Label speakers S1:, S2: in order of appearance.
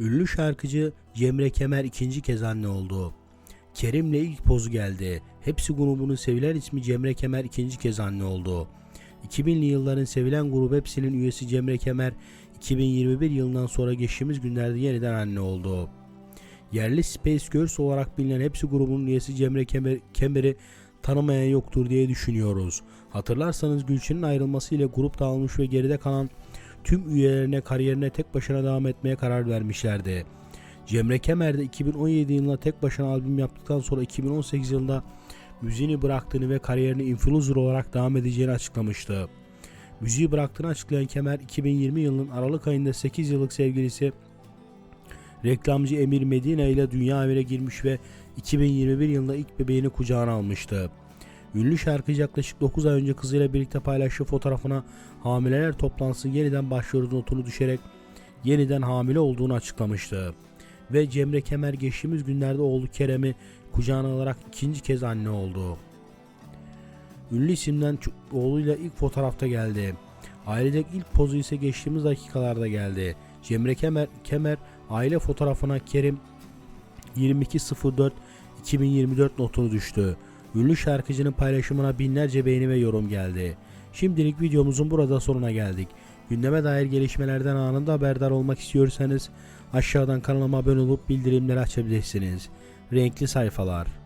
S1: Ünlü şarkıcı Cemre Kemer ikinci kez anne oldu. Kerim'le ilk pozu geldi. Hepsi grubunun sevilen ismi Cemre Kemer ikinci kez anne oldu. 2000'li yılların sevilen grup Hepsi'nin üyesi Cemre Kemer 2021 yılından sonra geçtiğimiz günlerde yeniden anne oldu. Yerli Space Girls olarak bilinen Hepsi grubunun üyesi Cemre Kemer, Kemer'i tanımayan yoktur diye düşünüyoruz. Hatırlarsanız Gülçin'in ayrılmasıyla grup dağılmış ve geride kalan tüm üyelerine kariyerine tek başına devam etmeye karar vermişlerdi. Cemre Kemer de 2017 yılında tek başına albüm yaptıktan sonra 2018 yılında müziğini bıraktığını ve kariyerine influencer olarak devam edeceğini açıklamıştı. Müziği bıraktığını açıklayan Kemer 2020 yılının Aralık ayında 8 yıllık sevgilisi reklamcı Emir Medina ile dünya evine girmiş ve 2021 yılında ilk bebeğini kucağına almıştı. Ünlü şarkıcı yaklaşık 9 ay önce kızıyla birlikte paylaştığı fotoğrafına hamileler toplantısı yeniden başlıyoruz notunu düşerek yeniden hamile olduğunu açıklamıştı. Ve Cemre Kemer geçtiğimiz günlerde oğlu Kerem'i kucağına alarak ikinci kez anne oldu. Ünlü isimden oğluyla ilk fotoğrafta geldi. Ailecek ilk pozu ise geçtiğimiz dakikalarda geldi. Cemre Kemer, Kemer aile fotoğrafına Kerim 22.04 2024 notunu düştü. Ünlü şarkıcının paylaşımına binlerce beğeni ve yorum geldi. Şimdilik videomuzun burada sonuna geldik. Gündeme dair gelişmelerden anında haberdar olmak istiyorsanız aşağıdan kanalıma abone olup bildirimleri açabilirsiniz. Renkli sayfalar.